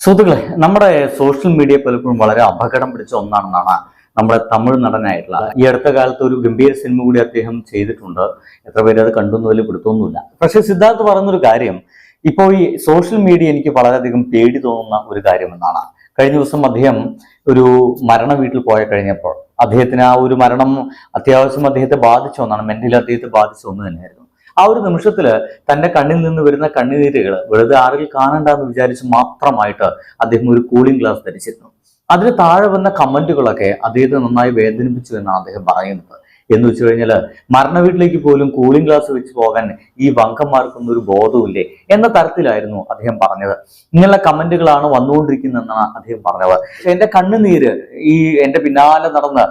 സുഹൃത്തുക്കളെ നമ്മുടെ social media പലപ്പോഴും വളരെ അപകടം പിടിച്ച ഒന്നാണെന്നാണ് നമ്മുടെ തമിഴ് നടനായിട്ടുള്ള ഈ അടുത്ത കാലത്ത് ഒരു ഗംഭീര സിനിമ കൂടി അദ്ദേഹം ചെയ്തിട്ടുണ്ട്. എത്ര പേര് അത് കണ്ടു വലിയ പിടുത്തൊന്നുമില്ല പക്ഷെ സിദ്ധാർത്ഥ് പറഞ്ഞൊരു കാര്യം ഇപ്പോൾ ഈ സോഷ്യൽ മീഡിയ എനിക്ക് വളരെയധികം പേടി തോന്നുന്ന ഒരു കാര്യമെന്നാണ്. കഴിഞ്ഞ ദിവസം അദ്ദേഹം ഒരു മരണ വീട്ടിൽ പോയ കഴിഞ്ഞപ്പോൾ അദ്ദേഹത്തിന് ആ ഒരു മരണം അത്യാവശ്യം അദ്ദേഹത്തെ ബാധിച്ച ഒന്നാണ്. മെന്റലി അദ്ദേഹത്തെ ബാധിച്ച ഒന്ന് തന്നെയായിരുന്നു. ആ ഒരു നിമിഷത്തിൽ തന്റെ കണ്ണിൽ നിന്ന് വരുന്ന കണ്ണുനീരുകൾ വെറുതെ കാണണ്ട എന്ന് വിചാരിച്ച് മാത്രമായിട്ട് അദ്ദേഹം ഒരു കൂളിംഗ് ഗ്ലാസ് ധരിച്ചിരുന്നു. അതിന് താഴെ വന്ന കമന്റുകളൊക്കെ അദ്ദേഹത്തെ നന്നായി വേദനിപ്പിച്ചു എന്നാണ് അദ്ദേഹം പറയുന്നത്. എന്ന് വെച്ച് കഴിഞ്ഞാൽ മരണ വീട്ടിലേക്ക് പോലും കൂളിംഗ് ഗ്ലാസ് വെച്ച് പോകാൻ ഈ വങ്കന്മാർക്കൊന്നും ഒരു ബോധമില്ലേ എന്ന തരത്തിലായിരുന്നു അദ്ദേഹം പറഞ്ഞത്. ഇങ്ങനെയുള്ള കമന്റുകളാണ് വന്നുകൊണ്ടിരിക്കുന്നതെന്നാണ് അദ്ദേഹം പറഞ്ഞത്. എന്റെ കണ്ണുനീര് ഈ എന്റെ പിന്നാലെ നടന്ന്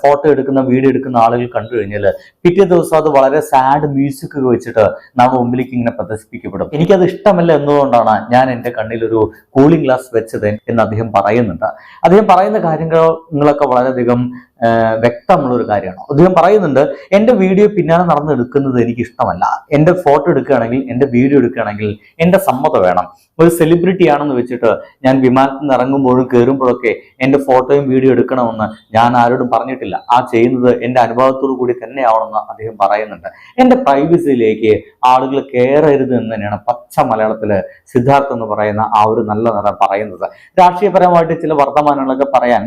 ഫോട്ടോ എടുക്കുന്ന വീഡിയോ എടുക്കുന്ന ആളുകൾ കണ്ടു കഴിഞ്ഞാൽ പിറ്റേ ദിവസം അത് വളരെ സാഡ് മ്യൂസിക് വെച്ചിട്ട് നമ്മുടെ മുമ്പിലേക്ക് ഇങ്ങനെ പ്രദർശിപ്പിക്കപ്പെടും. എനിക്കത് ഇഷ്ടമല്ല എന്നതുകൊണ്ടാണ് ഞാൻ എന്റെ കണ്ണിൽ ഒരു കൂളിംഗ് ഗ്ലാസ് വെച്ചത് എന്ന് അദ്ദേഹം പറയുന്നുണ്ട്. അദ്ദേഹം പറയുന്ന കാര്യങ്ങളൊക്കെ വളരെയധികം വ്യക്തമുള്ള ഒരു കാര്യമാണ്. അദ്ദേഹം പറയുന്നുണ്ട് എന്റെ വീഡിയോ പിന്നാലെ നടന്നെടുക്കുന്നത് എനിക്ക് ഇഷ്ടമല്ല. എന്റെ ഫോട്ടോ എടുക്കുകയാണെങ്കിൽ എന്റെ വീഡിയോ എടുക്കുകയാണെങ്കിൽ എന്റെ സമ്മതം വേണം. ഒരു സെലിബ്രിറ്റി ആണെന്ന് വെച്ചിട്ട് ഞാൻ വിമാനത്തിൽ നിന്ന് ഇറങ്ങുമ്പോഴും കയറുമ്പോഴൊക്കെ എന്റെ ഫോട്ടോയും വീഡിയോ എടുക്കണമെന്ന് ഞാൻ ആരോടും പറഞ്ഞിട്ടില്ല. ആ ചെയ്യുന്നത് എന്റെ അനുഭവത്തോടു കൂടി തന്നെയാവണമെന്ന് അദ്ദേഹം പറയുന്നുണ്ട്. എന്റെ പ്രൈവസിയിലേക്ക് ആളുകൾ കയറരുത് എന്ന് തന്നെയാണ് പച്ച മലയാളത്തിൽ സിദ്ധാർത്ഥ് എന്ന് പറയുന്ന ആ ഒരു നല്ല നിറം പറയുന്നത്. രാഷ്ട്രീയപരമായിട്ട് ചില വർത്തമാനങ്ങളൊക്കെ പറയാൻ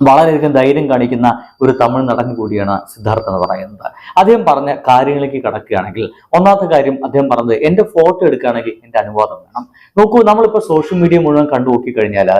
വളരെയധികം ധൈര്യം കാണിക്കുന്ന ഒരു തമിഴ് നടൻ കൂടിയാണ് സിദ്ധാർത്ഥ എന്ന് പറയുന്നത്. അദ്ദേഹം പറഞ്ഞ കാര്യങ്ങളിലേക്ക് കടക്കുകയാണെങ്കിൽ ഒന്നാമത്തെ കാര്യം അദ്ദേഹം പറഞ്ഞത് എന്റെ ഫോട്ടോ എടുക്കുകയാണെങ്കിൽ എന്റെ അനുവാദം വേണം. നോക്കൂ നമ്മളിപ്പോൾ സോഷ്യൽ മീഡിയ മുഴുവൻ കണ്ടു നോക്കിക്കഴിഞ്ഞാൽ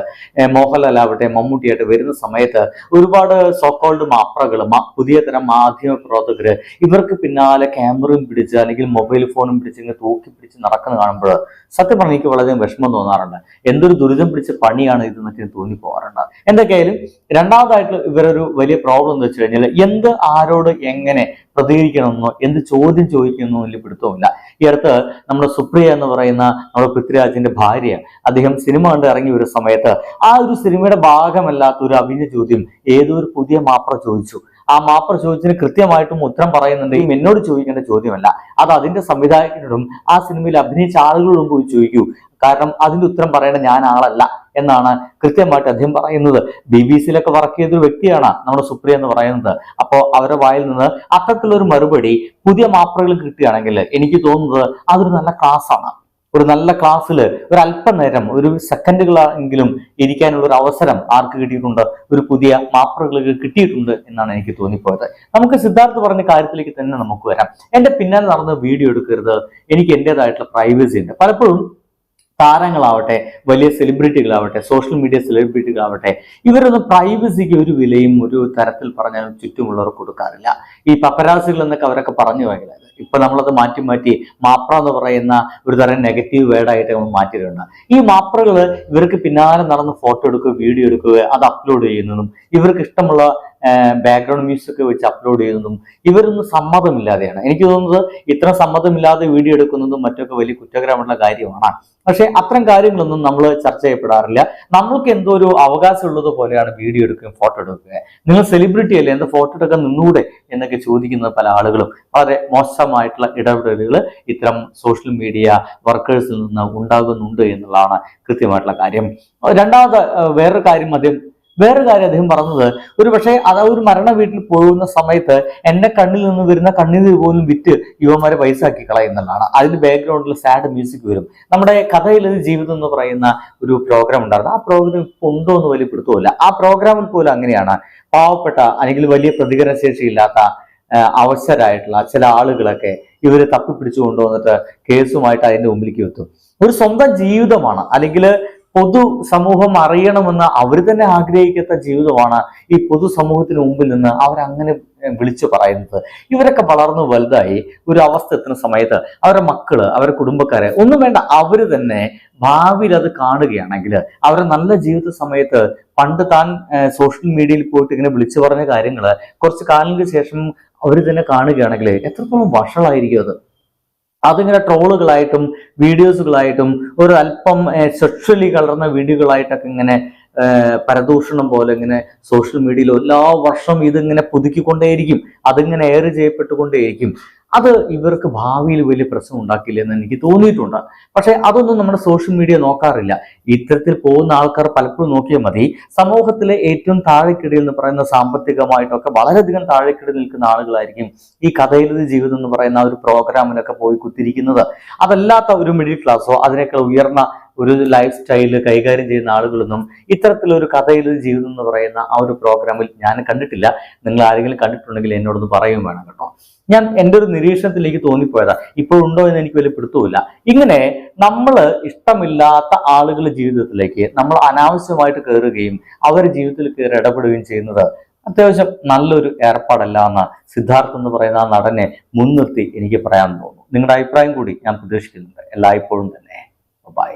മോഹൻലാൽ ആവട്ടെ മമ്മൂട്ടിയായിട്ട് വരുന്ന സമയത്ത് ഒരുപാട് സോക്കോൾഡ് മാപ്രകൾ പുതിയ തരം മാധ്യമ പ്രവർത്തകര് ഇവർക്ക് പിന്നാലെ ക്യാമറയും പിടിച്ച് അല്ലെങ്കിൽ മൊബൈൽ ഫോണും പിടിച്ച് ഇങ്ങനെ തൂക്കി പിടിച്ച് നടക്കുന്ന കാണുമ്പോൾ സത്യം പറഞ്ഞാൽ എനിക്ക് വളരെയധികം വിഷമം തോന്നാറുണ്ട്. എന്തൊരു ദുരിതം പിടിച്ച പണിയാണ് ഇത് എന്നൊക്കെ തോന്നി പോകാറുണ്ട് എന്തൊക്കെയായാലും രണ്ടാമതായിട്ട് ഇവരൊരു വലിയ പ്രോബ്ലം എന്ന് വെച്ച് കഴിഞ്ഞാൽ എന്ത് ആരോട് എങ്ങനെ പ്രതികരിക്കണമെന്നോ എന്ത് ചോദ്യം ചോദിക്കണമെന്നോ വലിയ പിടുത്തവുമില്ല. ഈ അടുത്ത് നമ്മുടെ സുപ്രിയ എന്ന് പറയുന്ന നമ്മുടെ പൃഥ്വിരാജിന്റെ ഭാര്യ അദ്ദേഹം സിനിമ കണ്ട് ഇറങ്ങി ഒരു സമയത്ത് ആ ഒരു സിനിമയുടെ ഭാഗമല്ലാത്ത ഒരു അഭിനയ ചോദ്യം ഏതോ ഒരു പുതിയ മാപ്ര ചോദിച്ചു. ആ മാപ്പർ ചോദിച്ചതിന് കൃത്യമായിട്ടും ഉത്തരം പറയുന്നുണ്ട്. ഈ എന്നോട് ചോദിക്കേണ്ട ചോദ്യമല്ല. അത് അതിന്റെ സംവിധായകനോടും ആ സിനിമയിൽ അഭിനയിച്ച ആളുകളോടും പോയി ചോദിക്കൂ. കാരണം അതിന്റെ ഉത്തരം പറയേണ്ട ഞാൻ ആളല്ല എന്നാണ് കൃത്യമായിട്ട് അദ്ദേഹം പറയുന്നത്. ബി ബി സിയിലൊക്കെ വർക്ക് ചെയ്തൊരു വ്യക്തിയാണ് നമ്മുടെ സുപ്രിയ എന്ന് പറയുന്നത്. അപ്പോൾ അവരുടെ വായിൽ നിന്ന് അത്തരത്തിലൊരു മറുപടി പുതിയ മാപ്പറുകൾ കിട്ടുകയാണെങ്കിൽ എനിക്ക് തോന്നുന്നത് അതൊരു നല്ല ക്ലാസ് ആണ്. ഒരു നല്ല ക്ലാസ്സിൽ ഒരു അല്പനേരം ഒരു സെക്കൻഡുകളെങ്കിലും ഇരിക്കാനുള്ള ഒരു അവസരം ആർക്ക് കിട്ടിയിട്ടുണ്ട്? ഒരു പുതിയ മാപ്പറുകൾക്ക് കിട്ടിയിട്ടുണ്ട് എന്നാണ് എനിക്ക് തോന്നിപ്പോയത്. നമുക്ക് സിദ്ധാർത്ഥ് പറഞ്ഞ കാര്യത്തിലേക്ക് തന്നെ നമുക്ക് വരാം. എന്റെ പിന്നാലെ നടന്ന് വീഡിയോ എടുക്കരുത്. എനിക്ക് എന്റെതായിട്ടുള്ള പ്രൈവസി ഉണ്ട്. പലപ്പോഴും താരങ്ങളാവട്ടെ വലിയ സെലിബ്രിറ്റികളാവട്ടെ സോഷ്യൽ മീഡിയ സെലിബ്രിറ്റികളാവട്ടെ ഇവരൊന്നും പ്രൈവസിക്ക് ഒരു വിലയും ഒരു തരത്തിൽ പറഞ്ഞാലും ചുറ്റുമുള്ളവർ കൊടുക്കാറില്ല. ഈ പപ്പരാസികൾ എന്നൊക്കെ അവരൊക്കെ പറഞ്ഞു പോയത് ഇപ്പൊ നമ്മളത് മാറ്റി മാറ്റി മാപ്ര എന്ന് പറയുന്ന ഒരു തരം നെഗറ്റീവ് വേർഡായിട്ട് നമ്മൾ മാറ്റിയിട്ടുണ്ട്. ഈ മാപ്രകൾ ഇവർക്ക് പിന്നാലെ നടന്ന് ഫോട്ടോ എടുക്കുക വീഡിയോ എടുക്കുക അത് അപ്ലോഡ് ചെയ്യുന്നതും ഇവർക്ക് ഇഷ്ടമുള്ള ബാക്ക്ഗ്രൗണ്ട് മ്യൂസിക് വെച്ച് അപ്ലോഡ് ചെയ്യുന്നതും ഇവരൊന്നും സമ്മതമില്ലാതെയാണ്. എനിക്ക് തോന്നുന്നത് ഇത്ര സമ്മതമില്ലാതെ വീഡിയോ എടുക്കുന്നതും മറ്റൊക്കെ വലിയ കുറ്റകരമുള്ള കാര്യമാണ്. പക്ഷേ അത്തരം കാര്യങ്ങളൊന്നും നമ്മൾ ചർച്ച ചെയ്യപ്പെടാറില്ല. നമ്മൾക്ക് എന്തോ ഒരു അവകാശം ഉള്ളത് പോലെയാണ് വീഡിയോ എടുക്കുകയും ഫോട്ടോ എടുക്കുക നിങ്ങൾ സെലിബ്രിറ്റി അല്ലേ എന്താ ഫോട്ടോ എടുക്കാൻ നിന്നൂടെ എന്നൊക്കെ ചോദിക്കുന്ന പല ആളുകളും വളരെ മോശമായിട്ടുള്ള ഇടപെടലുകൾ ഇത്തരം സോഷ്യൽ മീഡിയ വർക്കേഴ്സിൽ നിന്ന് ഉണ്ടാകുന്നുണ്ട് എന്നുള്ളതാണ് കൃത്യമായിട്ടുള്ള കാര്യം. രണ്ടാമത് വേറൊരു കാര്യം അദ്ദേഹം വേറൊരു കാര്യം അദ്ദേഹം പറഞ്ഞത് ഒരു പക്ഷേ അത് ഒരു മരണ വീട്ടിൽ പോകുന്ന സമയത്ത് എന്റെ കണ്ണിൽ നിന്ന് വരുന്ന കണ്ണീര് പോലും വിറ്റ് യുവമാരെ പൈസ ആക്കി കളയുന്നതാണ് അതിന്റെ ബാക്ക്ഗ്രൗണ്ടിൽ സാഡ് മ്യൂസിക് വരും. നമ്മുടെ കഥയിൽ ഒരു ജീവിതം എന്ന് പറയുന്ന ഒരു പ്രോഗ്രാം ഉണ്ടായിരുന്നു. ആ പ്രോഗ്രാം ഇപ്പൊ ഉണ്ടോ എന്ന് വലിയ ആ പ്രോഗ്രാമിൽ പോലും അങ്ങനെയാണ് പാവപ്പെട്ട അല്ലെങ്കിൽ വലിയ പ്രതികരണശേഷി ഇല്ലാത്ത അവസരമായിട്ടുള്ള ചില ആളുകളൊക്കെ ഇവരെ തപ്പിപ്പിടിച്ചു കൊണ്ടുവന്നിട്ട് കേസുമായിട്ട് അതിന്റെ മുമ്പിലേക്ക് എത്തും. ഒരു സ്വന്തം ജീവിതമാണ്. അല്ലെങ്കിൽ പൊതു സമൂഹം അറിയണമെന്ന് അവർ തന്നെ ആഗ്രഹിക്കാത്ത ജീവിതമാണ് ഈ പൊതു സമൂഹത്തിന് മുമ്പിൽ നിന്ന് അവരങ്ങനെ വിളിച്ചു പറയുന്നത്. ഇവരൊക്കെ വളർന്നു വലുതായി ഒരു അവസ്ഥ എത്തുന്ന സമയത്ത് അവരുടെ മക്കൾ അവരുടെ കുടുംബക്കാരെ ഒന്നും വേണ്ട അവർ തന്നെ ഭാവിയിൽ അത് കാണുകയാണെങ്കിൽ അവരുടെ നല്ല ജീവിത സമയത്ത് പണ്ട് താൻ സോഷ്യൽ മീഡിയയിൽ പോയിട്ട് ഇങ്ങനെ വിളിച്ചു പറഞ്ഞ കാര്യങ്ങൾ കുറച്ച് കാലങ്ങൾക്ക് ശേഷം അവർ തന്നെ കാണുകയാണെങ്കിൽ എത്രത്തോളം വഷളായിരിക്കും അത്. അതിങ്ങനെ ട്രോളുകളായിട്ടും വീഡിയോസുകളായിട്ടും ഒരു അല്പം സെക്ഷലി കലർന്ന വീഡിയോകളായിട്ടൊക്കെ ഇങ്ങനെ പരദൂഷണം പോലെ ഇങ്ങനെ സോഷ്യൽ മീഡിയയിൽ എല്ലാ വർഷം ഇതിങ്ങനെ പുതുക്കിക്കൊണ്ടേയിരിക്കും. അതിങ്ങനെ എയർ ചെയ്യപ്പെട്ടുകൊണ്ടേയിരിക്കും. അത് ഇവർക്ക് ഭാവിയിൽ വലിയ പ്രശ്നം ഉണ്ടാക്കില്ല എന്ന് എനിക്ക് തോന്നിയിട്ടുണ്ട്. പക്ഷെ അതൊന്നും നമ്മുടെ സോഷ്യൽ മീഡിയ നോക്കാറില്ല. ഇത്തരത്തിൽ പോകുന്ന ആൾക്കാർ പലപ്പോഴും നോക്കിയാൽ മതി. സമൂഹത്തിലെ ഏറ്റവും താഴെക്കിടയിൽ എന്ന് പറയുന്ന സാമ്പത്തികമായിട്ടൊക്കെ വളരെയധികം താഴെക്കിടയിൽ നിൽക്കുന്ന ആളുകളായിരിക്കും ഈ കഥയിലത് ജീവിതം എന്ന് പറയുന്ന ഒരു പ്രോഗ്രാമിനൊക്കെ പോയി കുത്തിരിക്കുന്നത്. അതല്ലാത്ത ഒരു മിഡിൽ ക്ലാസ്സോ അതിനേക്കാൾ ഉയർന്ന ഒരു ലൈഫ് സ്റ്റൈൽ കൈകാര്യം ചെയ്യുന്ന ആളുകളൊന്നും ഇത്തരത്തിലൊരു കഥയിൽ ജീവിതം എന്ന് പറയുന്ന ആ ഒരു പ്രോഗ്രാമിൽ ഞാൻ കണ്ടിട്ടില്ല. നിങ്ങൾ ആരെങ്കിലും കണ്ടിട്ടുണ്ടെങ്കിൽ എന്നോടൊന്ന് പറയുകയും വേണം കേട്ടോ. ഞാൻ എന്റെ ഒരു നിരീക്ഷണത്തിലേക്ക് തോന്നിപ്പോയതാ. ഇപ്പോഴുണ്ടോ എന്ന് എനിക്ക് വലിയ പിടുത്തമില്ല ഇങ്ങനെ നമ്മൾ ഇഷ്ടമില്ലാത്ത ആളുകളുടെ ജീവിതത്തിലേക്ക് നമ്മൾ അനാവശ്യമായിട്ട് കയറുകയും അവരുടെ ജീവിതത്തിൽ കയറി ഇടപെടുകയും ചെയ്യുന്നത് അത്യാവശ്യം നല്ലൊരു ഏർപ്പാടല്ല എന്ന് സിദ്ധാർത്ഥ് എന്ന് പറയുന്ന ആ നടനെ മുൻനിർത്തി എനിക്ക് പറയാൻ തോന്നുന്നു. നിങ്ങളുടെ അഭിപ്രായം കൂടി ഞാൻ പ്രതീക്ഷിക്കുന്നുണ്ട്. എല്ലായ്പ്പോഴും തന്നെ. ബൈ